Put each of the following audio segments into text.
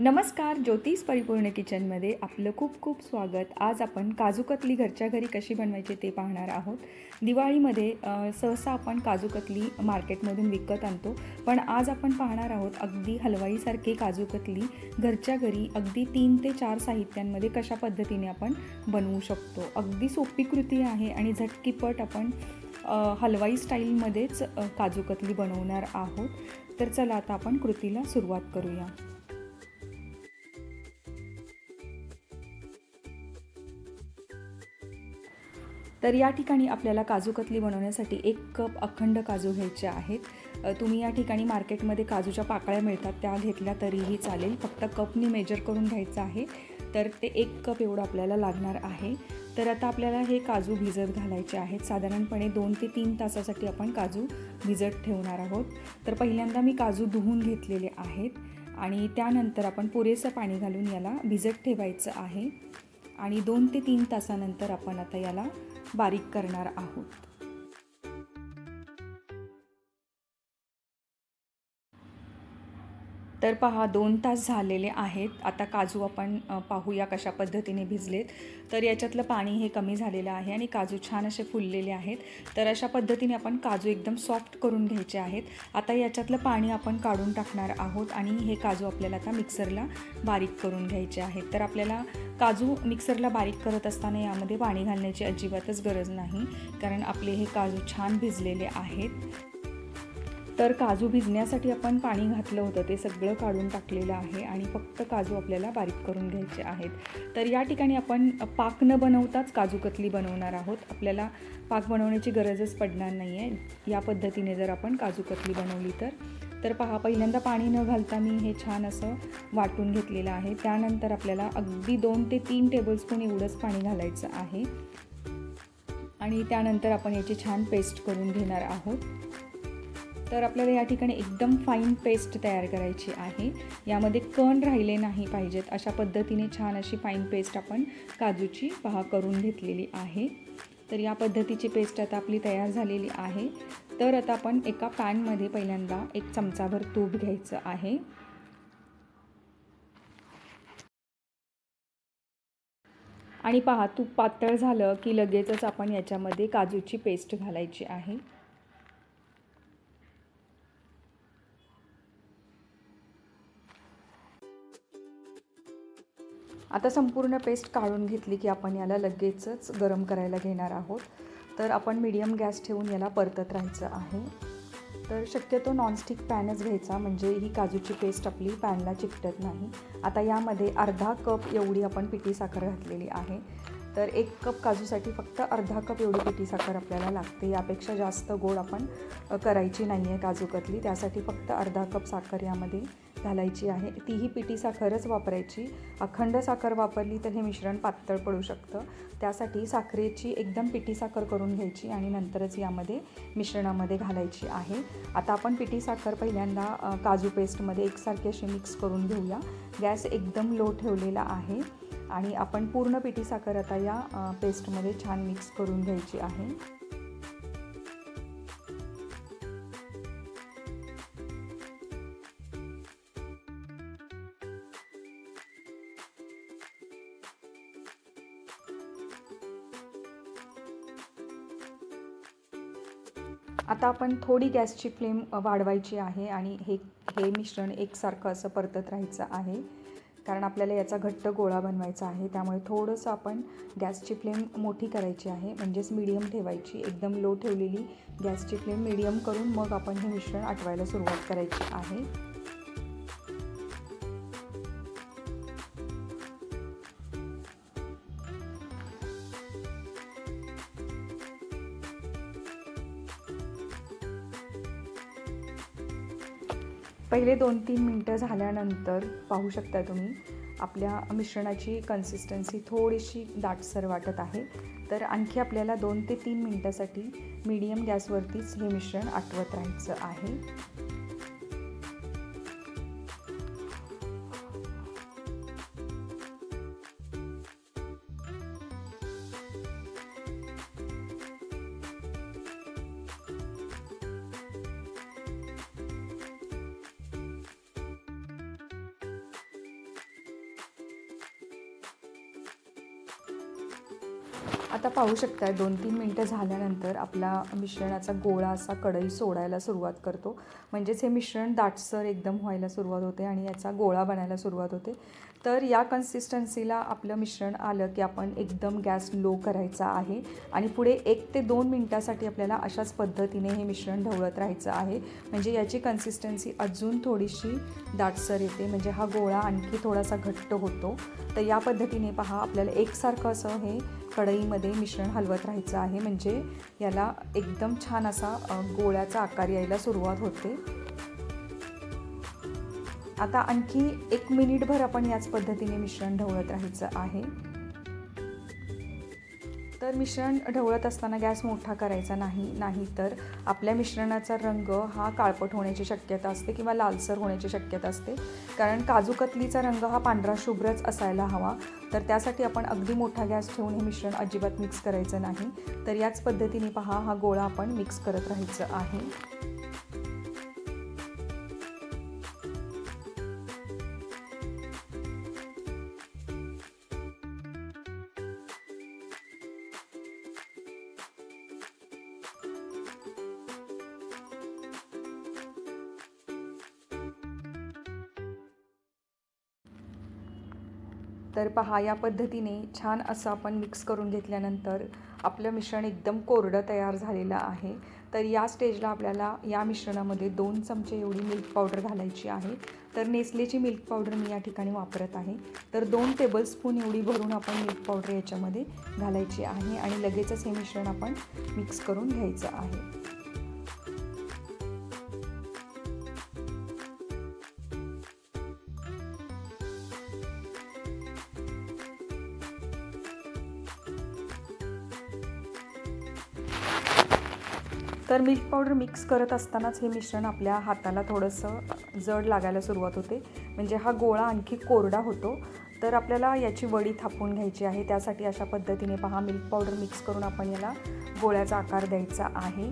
नमस्कार ज्योतिष परिपूर्ण किचनमध्ये आपलं खूप खूप स्वागत. आज आपण काजूकतली घरच्या घरी कशी बनवायची ते पाहणार आहोत. दिवाळीमध्ये सहसा आपण काजूकतली मार्केटमधून विकत आणतो. पण आज आपण पाहणार आहोत अगदी हलवाईसारखे काजूकतली घरच्या घरी अगदी तीन ते चार साहित्यांमध्ये कशा पद्धतीने आपण बनवू शकतो. अगदी सोपी कृती आहे आणि झटकीपट आपण हलवाई स्टाईलमध्येच काजूकतली बनवणार आहोत. तर चला आता आपण कृतीला सुरुवात करूया. तर या ठिकाणी आपल्याला काजू कतली बनवण्यासाठी एक कप अखंड काजू घ्यायचे आहेत. तुम्ही या ठिकाणी मार्केटमध्ये काजूच्या पाकळ्या मिळतात त्या घेतल्या तरीही चालेल. फक्त कपनी मेजर करून घ्यायचं आहे. तर ते एक कप एवढं आपल्याला लागणार आहे. तर आता आपल्याला हे काजू भिजत घालायचे आहेत. साधारणपणे दोन ते तीन तासासाठी आपण काजू भिजत ठेवणार आहोत. तर पहिल्यांदा मी काजू धुवून घेतलेले आहेत आणि त्यानंतर आपण पुरेसं पाणी घालून याला भिजत ठेवायचं आहे. आणि दोन ते तीन तासानंतर आपण आता याला बारीक करणार आहोत. तर पहा दोन तास झालेले आहेत. आता काजू आपण पाहूया कशा पद्धतीने भिजलेत. तर याच्यातलं पाणी हे कमी झालेलं आहे आणि काजू छान असे फुललेले आहेत. तर अशा पद्धतीने आपण काजू एकदम सॉफ्ट करून घ्यायचे आहेत. आता याच्यातलं पाणी आपण काढून टाकणार आहोत आणि हे काजू आपल्याला आता मिक्सरला बारीक करून घ्यायचे आहेत. तर आपल्याला काजू मिक्सरला बारीक करत असताना यामध्ये पाणी घालण्याची अजिबातच गरज नाही कारण आपले हे काजू छान भिजलेले आहेत. तर काजू भिजण्यासाठी आपण पाणी घातलं होतं. ते सगळं काढून टाकलेलं आहे आणि फक्त काजू आपल्याला बारीक करून घ्यायचे आहेत. तर या ठिकाणी आपण पाक न बनवताच काजू कतली बनवणार आहोत. आपल्याला पाक बनवण्याची गरजच पडणार नाही आहे या पद्धतीने जर आपण काजू कतली बनवली तर. तर पहा पहिल्यांदा पाणी न घालता मी हे छान असं वाटून घेतलेलं आहे. त्यानंतर आपल्याला अगदी दोन ते तीन टेबलस्पून एवढंच पाणी घालायचं आहे. आणि त्यानंतर आपण याची छान पेस्ट करून घेणार आहोत. तर आपल्याला या ठिकाणी एकदम फाईन पेस्ट तयार करायची आहे. यामध्ये कण राहिले नाही पाहिजेत. अशा पद्धतीने छान अशी फाईन पेस्ट आपण काजूची पहा करून घेतलेली आहे. तर या पद्धतीची पेस्ट आता आपली तयार झालेली आहे. तर आता आपण एका पॅनमध्ये पहिल्यांदा एक चमचाभर तूप घ्यायचं आहे. आणि पहा तूप पातळ झालं की लगेचच आपण याच्यामध्ये काजूची पेस्ट घालायची आहे. आता संपूर्ण पेस्ट काढून घेतली की आपण याला लगेचच गरम करायला घेणार आहोत. तर आपण मीडियम गॅस ठेवून याला परतत राहायचं आहे. तर शक्यतो नॉनस्टिक पॅनच घ्यायचा म्हणजे ही काजूची पेस्ट आपली पॅनला चिकटत नाही. आता यामध्ये अर्धा कप एवढी आपण पिठी साखर घातलेली आहे. तर एक कप काजूसाठी फक्त अर्धा कप एवढी पिठी साखर आपल्याला लागते. यापेक्षा जास्त गोड आपण करायची नाही आहे काजूकतली. त्यासाठी फक्त अर्धा कप साखर यामध्ये घालायची आहे. तीही पिठी साखरच वापरायची. अखंड साखर वापरली तर हे मिश्रण पातळ पडू शकतं. त्यासाठी साखरेची एकदम पिठी साखर करून घ्यायची आणि नंतरच यामध्ये मिश्रणामध्ये घालायची आहे. आता आपण पिठी साखर पहिल्यांदा काजू पेस्टमध्ये एकसारखी अशी मिक्स करून घेऊया. गॅस एकदम लो ठेवलेला आहे आणि आपण पूर्ण पिठी साखर आता या पेस्टमध्ये छान मिक्स करून घ्यायची आहे. आता आपण थोडी गॅसची फ्लेम वाढवायची आहे आणि हे हे मिश्रण एकसारखं असं परतत राहायचं आहे. कारण आपल्याला याचा घट्ट गोळा बनवायचा आहे. त्यामुळे थोडंसं आपण गॅसची फ्लेम मोठी करायची आहे. म्हणजेच मीडियम ठेवायची. एकदम लो ठेवलेली गॅसची फ्लेम मीडियम करून मग आपण हे मिश्रण आटवायला सुरुवात करायची आहे. पहिले दोन तीन मिनटं झाल्यानंतर पाहू शकता तुम्ही आपल्या मिश्रणाची कन्सिस्टन्सी थोडीशी दाटसर वाटत आहे. तर आणखी आपल्याला दोन ते तीन मिनटासाठी मीडियम गॅसवरतीच हे मिश्रण आटवत राहायचं आहे. आता पाहू शकताय दोन तीन मिनटं झाल्यानंतर आपला मिश्रणाचा गोळा असा कढई सोडायला सुरुवात करतो. म्हणजेच हे मिश्रण दाटसर एकदम व्हायला सुरुवात होते आणि याचा गोळा बनायला सुरुवात होते. तर या कन्सिस्टन्सीला आपलं मिश्रण आलं की आपण एकदम गॅस लो करायचा आहे. आणि पुढे एक ते दोन मिनटासाठी आपल्याला अशाच पद्धतीने हे मिश्रण ढवळत राहायचं आहे. म्हणजे याची कन्सिस्टन्सी अजून थोडीशी दाटसर येते. म्हणजे हा गोळा आणखी थोडासा घट्ट होतो. तर या पद्धतीने पहा आपल्याला एकसारखं असं हे कढईमध्ये मिश्रण हलवत राहायचं आहे. म्हणजे याला एकदम छान असा गोळ्याचा आकार यायला सुरुवात होते. आता आणखी एक मिनिटभर आपण याच पद्धतीने मिश्रण ढवळत राहायचं आहे. तर मिश्रण ढवळत असताना गॅस मोठा करायचा नाही नाही तर आपल्या मिश्रणाचा रंग हा काळपट होण्याची शक्यता असते किंवा लालसर होण्याची शक्यता असते. कारण काजू कतलीचा रंग हा पांढरा शुभ्रच असायला हवा. तर त्यासाठी आपण अगदी मोठा गॅस ठेवून हे मिश्रण अजिबात मिक्स करायचं नाही. तर याच पद्धतीने पहा हा गोळा आपण मिक्स करत राहायचं आहे. तर पहा या पद्धतीने छान असं आपण मिक्स करून घेतल्यानंतर आपलं मिश्रण एकदम कोरडं तयार झालेलं आहे. तर या स्टेजला आपल्याला या मिश्रणामध्ये दोन चमचे एवढी मिल्क पावडर घालायची आहे. तर नेसलेची मिल्क पावडर मी या ठिकाणी वापरत आहे. तर दोन टेबलस्पून एवढी भरून आपण मिल्क पावडर याच्यामध्ये घालायची आहे आणि लगेचच हे मिश्रण आपण मिक्स करून घ्यायचं आहे. तर मिल्क पावडर मिक्स करत असतानाच हे मिश्रण आपल्या हाताला थोडंसं जड लागायला सुरुवात होते. म्हणजे हा गोळा आणखी कोरडा होतो. तर आपल्याला याची वडी थापून घ्यायची आहे. त्यासाठी अशा पद्धतीने पहा मिल्क पावडर मिक्स करून आपण याला गोळ्याचा आकार द्यायचा आहे.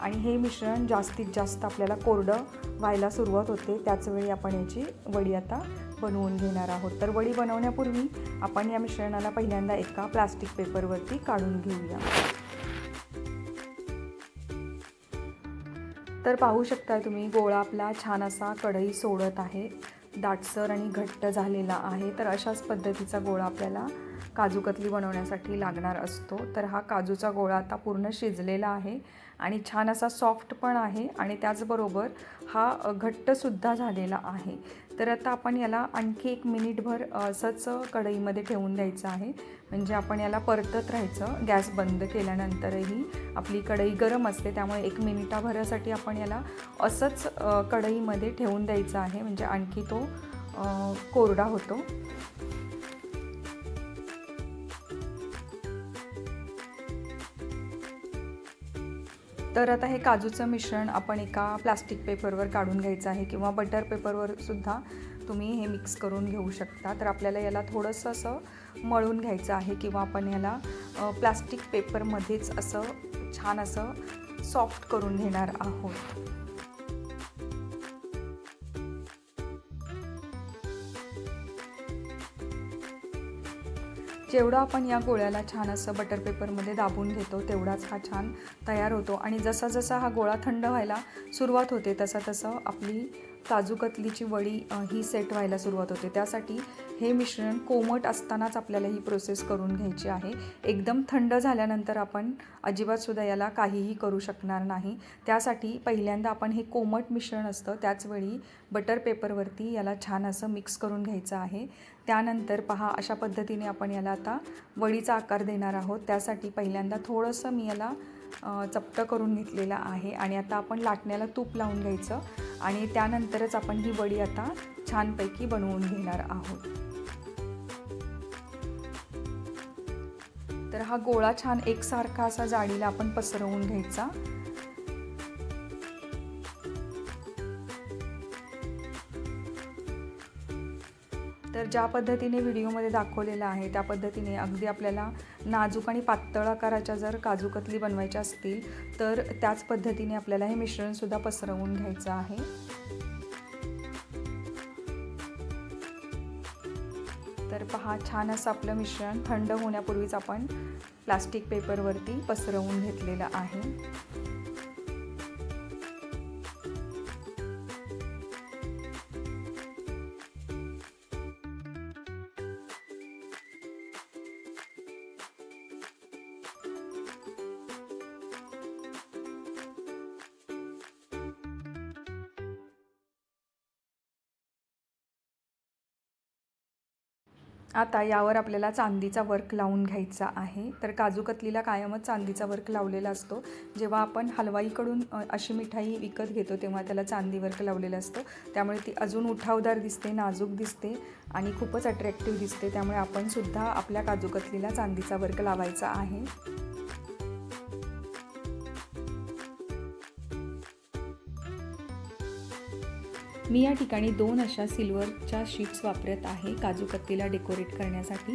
आणि हे मिश्रण जास्तीत जास्त आपल्याला कोरडं व्हायला सुरुवात होते. त्याचवेळी आपण याची वडी आता बनवून घेणार आहोत. तर वडी बनवण्यापूर्वी आपण या मिश्रणाला पहिल्यांदा एका प्लास्टिक पेपरवरती काढून घेऊया. तर पाहू शकता तुम्ही गोळा आपला छान असा कढई सोडत आहे. दाटसर आणि घट्ट झालेला आहे. तर अशाच पद्धतीचा गोळा आपल्याला काजू कतली बनवण्यासाठी लागणार असतो. तर हा काजूचा गोळा आता पूर्ण शिजलेला आहे आणि छान असा सॉफ्ट पण आहे आणि त्याचबरोबर हा घट्टसुद्धा झालेला आहे. तर आता आपण याला आणखी एक मिनिटभर असंच कढईमध्ये ठेवून द्यायचं आहे. म्हणजे आपण याला परतत राहायचं. गॅस बंद केल्यानंतरही आपली कढई गरम असते. त्यामुळे एक मिनिटाभरासाठी आपण याला असंच कढईमध्ये ठेवून द्यायचं आहे. म्हणजे आणखी तो कोरडा होतो. तर आता हे काजूचं मिश्रण आपण एका प्लास्टिक पेपरवर काढून घ्यायचं आहे किंवा बटर पेपरवर सुद्धा तुम्ही हे मिक्स करून घेऊ शकता. तर आपल्याला याला थोडंसं असं मळून घ्यायचं आहे किंवा आपण याला प्लास्टिक पेपरमध्येच असं छान असं सॉफ्ट करून घेणार आहोत. जेवढं आपण या गोळ्याला छान असं बटर पेपरमध्ये दाबून घेतो तेवढाच हा छान तयार होतो. आणि जसा जसा हा गोळा थंड व्हायला सुरुवात होते तसं तसं आपली काजू कतलीची वडी ही सेट व्हायला सुरुवात होते. त्यासाठी हे मिश्रण कोमट असतानाच आपल्याला ही प्रोसेस करून घ्यायची आहे. एकदम थंड झाल्यानंतर आपण अजिबातसुद्धा याला काहीही करू शकणार नाही. त्यासाठी पहिल्यांदा आपण हे कोमट मिश्रण असतं त्याचवेळी बटर पेपरवरती याला छान असं मिक्स करून घ्यायचं आहे. त्यानंतर पहा अशा पद्धतीने आपण याला आता वडीचा आकार देणार आहोत. त्यासाठी पहिल्यांदा थोडंसं मी याला चपटं करून घेतलेलं आहे. आणि आता आपण लाटण्याला तूप लावून घ्यायचं. आणि त्यानंतरच आपण ही वडी आता छानपैकी बनवून घेणार आहोत. तर हा गोळा छान एकसारखा असा जाडीला आपण पसरवून घ्यायचा. ज्या पद्धतीने व्हिडिओमध्ये दाखवलेलं आहे त्या पद्धतीने अगदी आपल्याला नाजूक आणि पातळ आकाराच्या जर काजू कतली बनवायच्या असतील तर त्याच पद्धतीने आपल्याला हे मिश्रणसुद्धा पसरवून घ्यायचं आहे. तर पहा छान असं आपलं मिश्रण थंड होण्यापूर्वीच आपण प्लास्टिक पेपरवरती पसरवून घेतलेलं आहे. आता यावर आपल्याला चांदीचा वर्क लावून घ्यायचा आहे. तर काजू कतलीला कायमच चांदीचा वर्क लावलेला असतो. जेव्हा आपण हलवाईकडून अशी मिठाई विकत घेतो तेव्हा त्याला चांदी वर्क लावलेला असतो. त्यामुळे ती अजून उठावदार दिसते नाजूक दिसते आणि खूपच अट्रॅक्टिव्ह दिसते. त्यामुळे आपणसुद्धा आपल्या काजू कतलीला चांदीचा वर्क लावायचा आहे. मी या ठिकाणी दोन अशा सिल्वरच्या शीट्स वापरत आहे काजू कत्तीला डेकोरेट करण्यासाठी.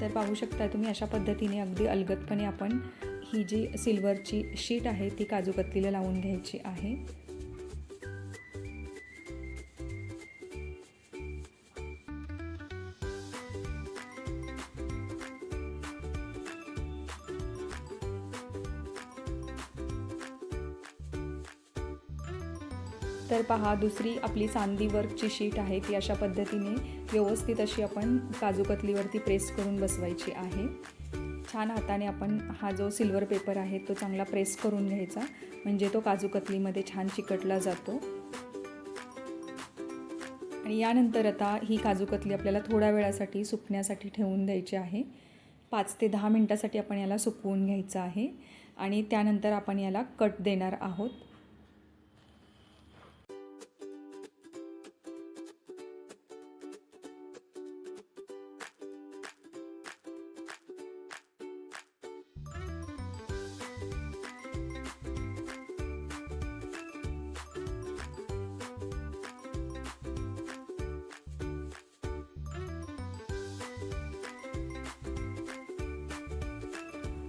तर पाहू शकता तुम्ही अशा पद्धतीने अगदी अलगदपणे आपण ही जी सिल्वरची शीट आहे ती काजू कत्तीला लावून घ्यायची आहे. तर पहा दुसरी आपली चांदी वर्कची शीट आहे ती अशा पद्धतीने व्यवस्थित अशी आपण काजूकतलीवरती प्रेस करून बसवायची आहे. छान हाताने आपण हा जो सिल्वर पेपर आहे तो चांगला प्रेस करून घ्यायचा. म्हणजे तो काजूकतलीमध्ये छान चिकटला जातो. आणि यानंतर आता ही काजूकतली आपल्याला थोड्या वेळासाठी सुकण्यासाठी ठेवून द्यायची आहे. पाच ते दहा मिनटासाठी आपण याला सुकवून घ्यायचं आहे. आणि त्यानंतर आपण याला कट देणार आहोत.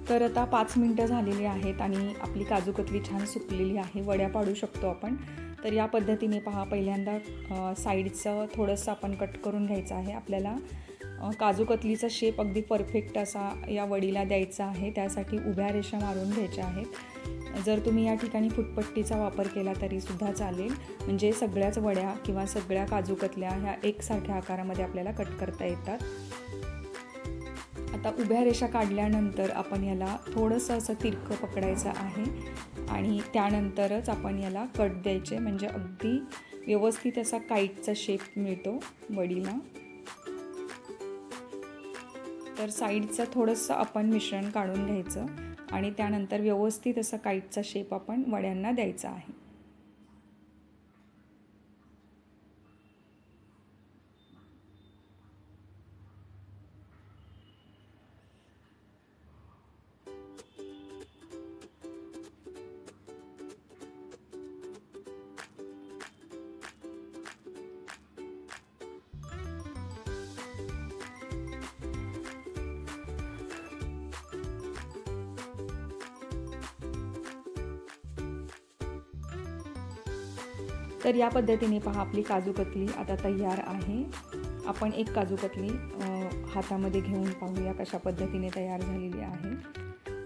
तर आता पाच मिनटं झालेली आहेत आणि आपली काजू कतली छान सुकलेली आहे. वड्या पाडू शकतो आपण. तर या पद्धतीने पहा पहिल्यांदा साईडचं थोडंसं आपण कट करून घ्यायचं आहे. आपल्याला अ, काजू कतलीचा शेप अगदी परफेक्ट असा या वडीला द्यायचा आहे. त्यासाठी उभ्या रेषा मारून घ्यायच्या आहेत. जर तुम्ही या ठिकाणी फुटपट्टीचा वापर केला तरीसुद्धा चालेल. म्हणजे सगळ्याच वड्या किंवा सगळ्या काजू कतल्या ह्या एकसारख्या आकारामध्ये आपल्याला कट करता येतात. आता उभ्या रेषा काढल्यानंतर आपण याला थोडंसं असं तिरकं पकडायचं आहे. आणि त्यानंतरच आपण याला कट द्यायचे म्हणजे अगदी व्यवस्थित असा काईटचा शेप मिळतो वडीला. तर साईडचं थोडंसं आपण मिश्रण काढून घ्यायचं आणि त्यानंतर व्यवस्थित असा काईटचा शेप आपण वड्यांना द्यायचा आहे. तर या पद्धतीने पहा आपली काजू कतली आता तयार आहे. आपण एक काजू कतली हातामध्ये घेऊन पाहूया कशा पद्धतीने तयार झालेली आहे.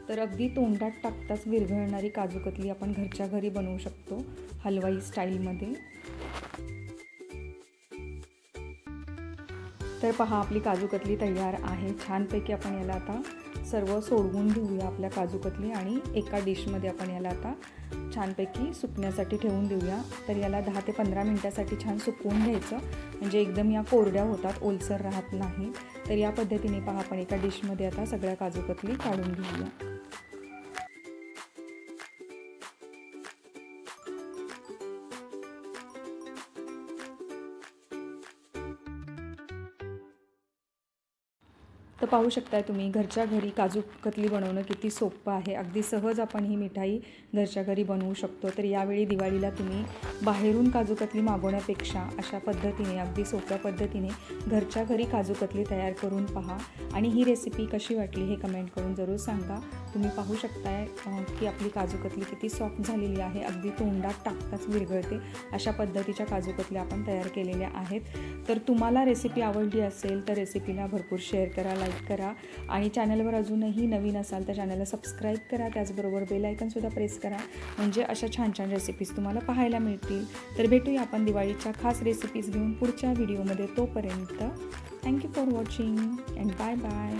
तर अगदी तोंडात टाकताच विरघळणारी काजू कतली आपण घरच्या घरी बनवू शकतो हलवाई स्टाईलमध्ये. तर पहा आपली काजू कतली तयार आहे. छानपैकी आपण याला आता सर्व सोडवून घेऊया आपल्या काजू कतली आणि एका डिशमध्ये आपण याला आता छानपैकी सुकण्यासाठी ठेवून देऊया. तर याला दहा ते पंधरा मिनटासाठी छान सुकवून घ्यायचं. म्हणजे एकदम या कोरड्या होतात ओलसर राहत नाही. तर या पद्धतीने पहा आपण एका डिशमध्ये आता सगळ्या काजू कतली काढून घेऊया. पाहू शकताय तुम्ही घरच्या घरी काजू कतली बनवणं किती सोपं आहे. अगदी सहज आपण ही मिठाई घरच्या घरी बनवू शकतो. तर यावेळी दिवाळीला तुम्ही बाहेरून काजू कतली मागवण्यापेक्षा अशा पद्धतीने अगदी सोप्या पद्धतीने घरच्या घरी काजू कतली तयार करून पहा. आणि ही रेसिपी कशी वाटली हे कमेंट करून जरूर सांगा. तुम्ही पाहू शकताय की आपली काजू कतली किती सॉफ्ट झालेली आहे. अगदी तोंडात टाकताच विरघळते. अशा पद्धतीच्या काजू कतल्या आपण तयार केलेल्या आहेत. तर तुम्हाला रेसिपी आवडली असेल तर रेसिपीला भरपूर शेअर करा लाईक करा. आणि चॅनलवर अजूनही नवीन असाल तर चॅनलला सबस्क्राईब करा. त्याचबरोबर बेलायकनसुद्धा प्रेस करा. म्हणजे अशा छान छान रेसिपीज तुम्हाला पाहायला मिळतील. तर भेटूया आपण दिवाळीच्या खास रेसिपीज घेऊन पुढच्या व्हिडिओमध्ये तोपर्यंत thank you for watching and bye bye